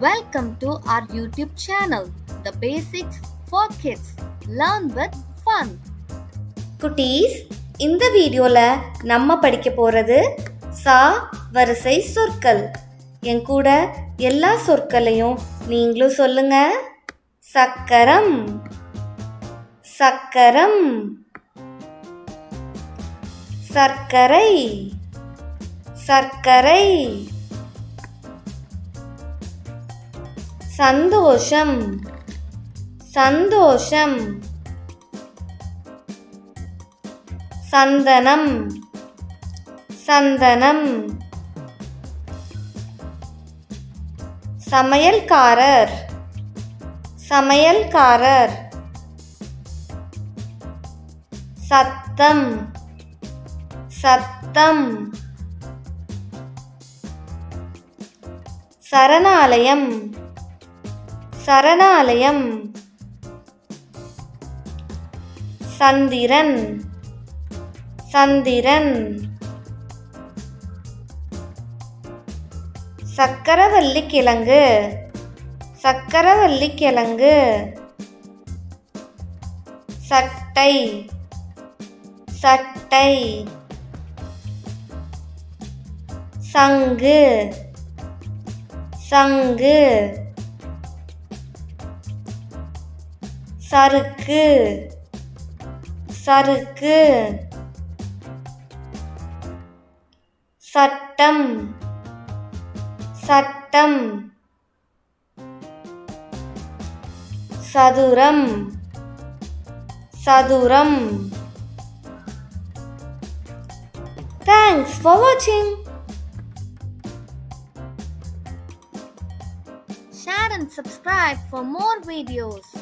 Welcome to our YouTube channel, The Basics for Kids. Learn with fun. குட்டீஸ் இந்த வீடியோவில் நம்ம படிக்க போகிறது சா வரிசை சொற்கள். என் கூட எல்லா சொற்களையும் நீங்களும் சொல்லுங்க. சக்கரம். சக்கரம். சர்க்கரை. சர்க்கரை. சந்தோஷம். சந்தோஷம். சந்தனம். சந்தனம். சமையல்காரர். சமையல்காரர். சத்தம். சத்தம். சரணாலயம். சரணாலயம். சந்திரன். சந்திரன். சக்கரவள்ளி கிழங்கு சக்கரவள்ளி கிழங்கு சட்டை. சட்டை. சங்கு. சங்கு. சறுக்கு சறுக்கு சட்டம் சட்டம் சதுரம் சதுரம் தேங்க்ஸ் ஃபார் வாட்சிங் Share and subscribe for more videos.